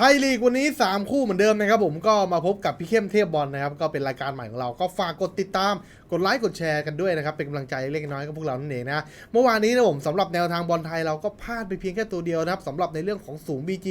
ไทยลีกวันนี้ 3 คู่เหมือนเดิมนะครับผมก็มาพบกับพี่เข้มเทพบอลนะครับ ก็เป็นรายการใหม่ของเราก็ฝากกดติดตาม กดไลค์กดแชร์กันด้วยนะครับ เป็นกำลังใจเล็กน้อยกับพวกเรานั่นเองนะเมื่อวานนี้นะผมสำหรับแนวทางบอลไทยเราก็พลาดไปเพียงแค่ตัวเดียวนะครับสำหรับในเรื่องของสูง BG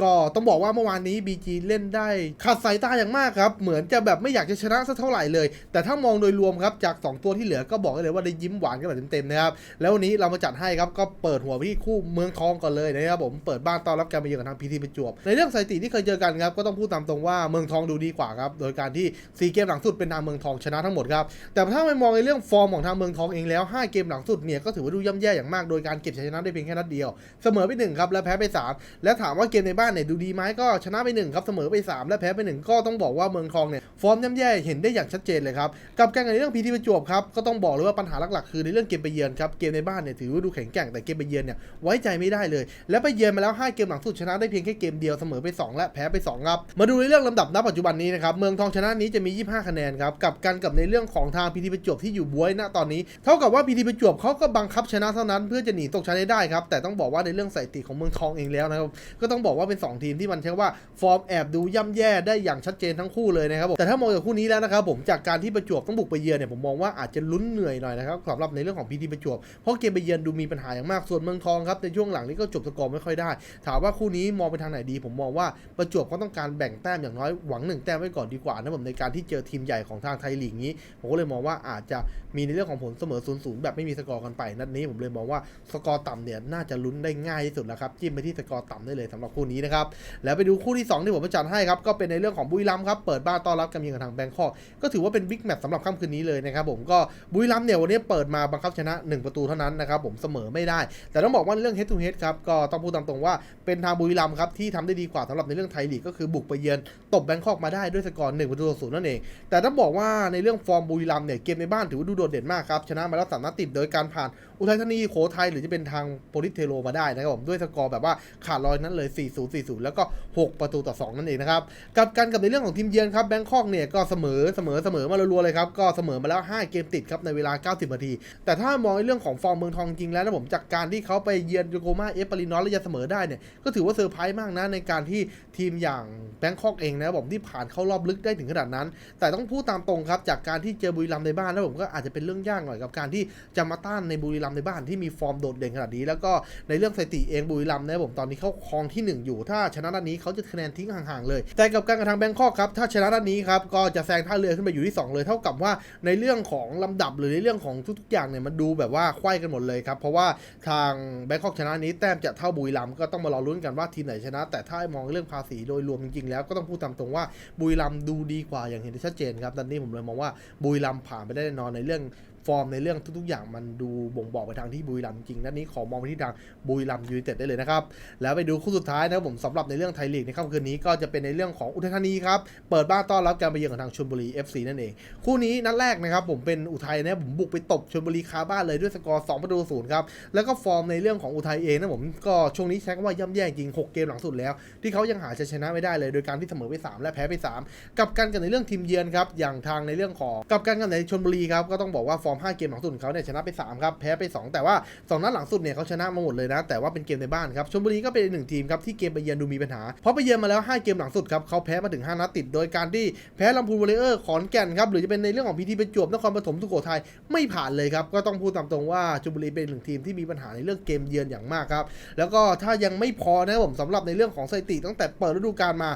ก็ต้องบอกว่าเมื่อวานนี้ BG เล่นได้ขัดสายตาอย่างมากครับเหมือนจะแบบไม่อยากจะชนะสักเท่าไหร่เลย แต่ถ้ามองโดยรวมครับจาก 2 ตัวที่เหลือก็บอกได้เลยว่าได้ยิ้มหวานกันแบบเต็มๆนะครับแล้ววันนี้เรามาจัดให้ครับก็เปิดหัวไปที่คู่เมืองทองก่อนเลยนะครับผมเปิดบ้านต้อนรับการมาเยือนกับทางพีทีประจวบในเรื่องสถิติที่เคยเจอกันครับก็ต้องพูดตามตรงว่าเมืองทองดูดีกว่าครับโดยการที่ซีเกมหลังสุดเป็นทางเมืองทองชนะทั้งหมดครับแต่ถ้าไปมองในเรื่องฟอร์มของทางเมืองทองเองแล้ว 5 เกมหลังสุดเนี่ยก็ถือว่าดูย่ำแย่อย่างมากโดยการเก็บชัยชนะได้เพียงแค่นัดเดียวเสมอไปหนึ่งครับและแพ้ไป 3 และถามว่าเกมในบ้านเนี่ยดูดีไหมก็ชนะไปหนึ่งครับเสมอไป 3 และแพ้ไปหนึ่งก็ต้องบอกว่าเมืองทองเนี่ยฟอร์มย่ำแย่เห็นได้อย่างชัดเจนเลยครับกับการในเรื่องพีทีประจวบครับก็ต้องบอกเลยว่าปัญหาหลักๆ คือในเรื่องเกมไปเยือนครับเกมในบ้านเนี่ยถือว่าดูแข็งแกร่งแต่เกมไปเยือนเนี่ยไว้ใจไม่ได้เลย และไปเยือนมาแล้ว 5 เกมหลังสุดชนะได้เพียงแค่เกมเดียวเสมมอไป2และแพ้ไป2ครับมาดูในเรื่องลำดับณปัจจุบันนี้นะครับเมืองทองชนะนี้จะมี 25 คะแนนครับกับกันกับในเรื่องของทางพีทีประจวบที่อยู่บวยณตอนนี้ เท่ากับว่าพีทีประจวบเขาก็บังคับชนะเท่านั้น เพื่อจะหนีตกชั้นได้ครับแต่ต้องบอกว่าในเรื่องสถิติของเมืองทองเองแล้วนะครับก็ต้องบอกว่าเป็น 2 ทีมที่มันใช้ว่าฟอร์มแอบดูย่ำแย่ได้อย่างชัดเจนทั้งคู่เลยนะครับผมแต่ถ้ามองจากคู่นี้แล้วนะครับผมจากการที่ประจวบต้องบุกไปเยือนเนี่ยผมมองว่าอาจจะลุ้นเหนื่อยหน่อยนะครับสำหรับในเรื่องของพีทีประจวบเพราะเกมไปเยือนดูมีปัญหาอย่างมากส่วนเมืองทองครับในช่วงหลังนี้ก็จบสกอร์ไม่ค่อยได้ ถามว่าคู่นี้มองไปทางไหนดีผมมองว่าประจวบก็ต้องการแบ่งแต้มอย่างน้อยหวังหนึ่งแต้มไว้ก่อนดีกว่านะผมในการที่เจอทีมใหญ่ของทางไทยลีกนี้ ผมก็เลยมองว่าอาจจะมีในเรื่องของผลเสมอ0ูนย์แบบไม่มีสกอร์กันไป นัดนี้ผมเลยมองว่าสกอร์ต่ำเนี่ยน่าจะลุ้นได้ง่ายที่สุดแล้วครับจิ้มไปที่สกอร์ต่ำได้เลยสำหรับคู่นี้นะครับแล้วไปดูคู่ที่สองที่ผมประจัดให้ครับก็เป็นในเรื่องของบุรีรัมครับเปิดบ้านต้อนรับการเยือนกับทางแบงคอกก็ถือว่าเป็นบิ๊กแมตช์สำหรับค่ำคืนนี้เลยนะครับผมก็บุรีรัมเนี่ยวันนี้เปิดมาบังคับชนะ 1 ประตูเท่านั้นนะครับผมเสมอไม่ได้ แต่ต้องบอกว่าเรื่อง head to head ครับก็ต้องพูดตามตรงว่าเป็นทางบุรีรัมครับที่ทำได้ดีกว่าสำหรับในเรื่องไทยลีกก็คือบุกไปเยือนตบแบงคอกมาได้ด้วยสกอร์1ประตูต่อศูนย์นั่นเอง แต่ต้องบอกว่าในเรื่องฟอร์มบุรีรัมย์เนี่ยเกมในบ้านถือว่าดูโดดเด่นมากครับชนะมาแล้วสามนัดติดโดยการผ่านอุทัยธานีโขทัยหรือจะเป็นทางโปลิเทโรมาได้นะครับผมด้วยสกอร์แบบว่าขาดลอยนั้นเลย 4-0 4-0 แล้วก็ 6 ประตูต่อ 2 นั่นเองนะครับกับกันกับในเรื่องของทีมเยือนครับแบงคอกเนี่ยก็เสมอเสมอเสมอมารัวๆเลยครับก็เสมอมาแล้ว 5 เกมติดครับในเวลา 90 นาที แต่ถ้ามองในเรื่องของฟอร์มเมืองทองจริงแล้วนะผมจากการที่เขาไปเยือนโยโกมาเอฟปารินอสและจะเสมอได้เนี่ยก็ถือว่าเซอร์ไพรส์มากนะในการที่ทีมอย่างแบงคอกเองนะครับผมที่ผ่านเข้ารอบลึกได้ถึงขนาดนั้น แต่ต้องพูดตามตรงครับจากการที่เจอบุรีรัมย์ในบ้านแล้วผมก็อาจจะเป็นเรื่องยากหน่อยกับการที่จะมาต้านในบุรีรัมย์ในบ้านที่มีฟอร์มโดดเด่นขนาดนี้ แล้วก็ในเรื่องสถิติเองบุรีรัมย์นะครับผมตอนนี้เขาครองที่หนึ่งอยู่ ถ้าชนะนัดนี้เขาจะคะแนนทิ้งห่างๆเลย แต่กับการกระทางแบงคอกครับถ้าชนะนัดนี้ครับก็จะแซงท่าเรือขึ้นไปอยู่ที่สองเลย เท่ากับว่าในเรื่องของลำดับหรือในเรื่องของทุกๆอย่างเนี่ยมันดูแบบว่าไขว้กันหมดเลยครับเพราะว่าทางแบงคอกชนะนี้แต้มจะเท่าบุรีรัมย์ก็ต้องมารอลุ้นกันว่าทีมไหนชนะ แต่ถ้ามองเรื่องภาษีโดยรวมจริงๆแล้วก็ต้องพูดตามตรงว่าบุรีรัมดูดีกว่าอย่างเห็นได้ชัดเจนครับตอนนี้ผมเลยมองว่าบุรีรัมผ่านไปได้แน่นอนในเรื่อง ฟอร์มในเรื่องทุกๆ อย่างมันดูบ่งบอกไปทางที่บุรีรัมย์จริงนัดนี้ขอมองไปที่ทางบุรีรัมย์ยูไนเต็ดได้เลยนะครับแล้วไปดูคู่สุดท้ายนะครับผมสำหรับในเรื่องไทยลีกในค่ำคืนนี้ก็จะเป็นในเรื่องของอุทัยธานีครับเปิดบ้านต้อนรับการไปเยือนของทางชลบุรี FC นั่นเอง คู่นี้นัดแรกนะครับผมเป็นอุทัยนะผมบุกไปตบชลบุรีคาบ้านเลยด้วยสกอร์2ประตูศูนย์ครับแล้วก็ฟอร์มในเรื่องของอุทัยเองนะผมก็ช่วงนี้ใช้คำว่าย่ำแย่จริง 6 เกมหลังสุดแล้ว ที่เขายังหาชัยชนะไม่ได้เลยโดยการที่เสมอไป 3 และแพ้ไป 3 กับกันกันในเรื่องทีมเยือนครับอย่างทางในเรื่องของกับกันกันในชลบุรีครับก็ต้องบอกว่าฟอร์ม 5 เกมหลังสุดของเขาเนี่ยชนะไป 3 ครับ แพ้ไป 2 แต่ว่า 2 นัดหลังสุดเนี่ยเขาชนะมาหมดเลยนะ แต่ว่าเป็นเกมในบ้านครับชลบุรีก็เป็นหนึ่งทีมครับที่เกมไปเยือนดูมีปัญหา เพราะไปเยือนมาแล้ว 5 เกมหลังสุดครับเขาแพ้มาถึง 5 นัดติด โดยการที่แพ้ลำพูนวอลเลเยอร์ขอนแก่นครับหรือจะเป็นในเรื่องของพีทีประจวบนครปฐมสุโขทัยไม่ผ่านเลยครับก็ต้องพูดตามตรงว่าชลบุรีเป็นหนึ่งทีมที่มีปัญหาในเรื่องเกมเยือนอย่างมากครับแล้วก็ถ้ายังไม่พอนะครับผมสำหรับในเรื่องของสถิติตั้งแต่เปิดฤดูกาลมา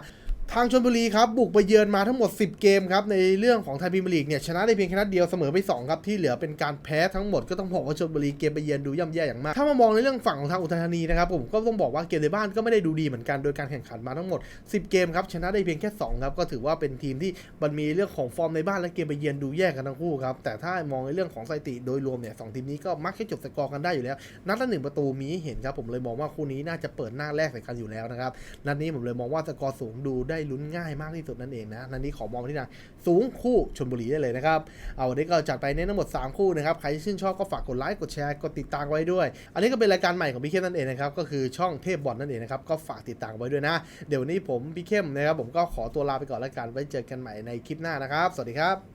ทางชนบุรีครับบุกไปเยือนมาทั้งหมด 10 เกมครับในเรื่องของไทยพรีเมียร์ลีกเนี่ยชนะได้เพียงแค่นัดเดียวเสมอไป2ครับที่เหลือเป็นการแพ้ทั้งหมดก็ต้องบอกว่าชนบุรีเกมไปเยือนดูย่ำแย่อย่างมาก ถ้ามามองในเรื่องฝั่งของทางอุทัยธานีนะครับผมก็ต้องบอกว่าเกมในบ้านก็ไม่ได้ดูดีเหมือนกันโดยการแข่งขันมาทั้งหมด 10 เกมครับชนะได้เพียงแค่2ครับก็ถือว่าเป็นทีมที่มันมีเรื่องของฟอร์มในบ้านและเกมไปเยือนดูแย่กันทั้งคู่ครับแต่ถ้ามองในเรื่องของสถิติโดยรวมเนี่ยสองทีมนี้ก็มักจะจบสกอร์กันได้อยู่แล้ว นัดละหนึ่งประตูมีเห็นครับผมเลยมองว่าคู่นี้น่าจะเปิดหน้าแรกใส่กันอยู่แล้วนะครับนัดนี้ผมเลยมองว่าสกอร์สูงดูได้ลุ้นง่ายมากที่สุดนั่นเองนะนันนี้ขอมองไปที่ทางสูงคู่ชนบุรีได้เลยนะครับ เอาวันนี้ก็จัดไปเน้นทั้งหมด 3 คู่นะครับ ใครที่ชื่นชอบก็ฝากกดไลค์ กดแชร์ กดติดตามไว้ด้วย อันนี้ก็เป็นรายการใหม่ของพี่เข้มนั่นเองนะครับ ก็คือช่องเทพบอลนั่นเองนะครับ ก็ฝากติดตามไว้ด้วยนะ เดี๋ยววันนี้ผมพี่เข้มนะครับ ผมก็ขอตัวลาไปก่อนแล้วกัน ไว้เจอกันใหม่ในคลิปหน้านะครับ สวัสดีครับ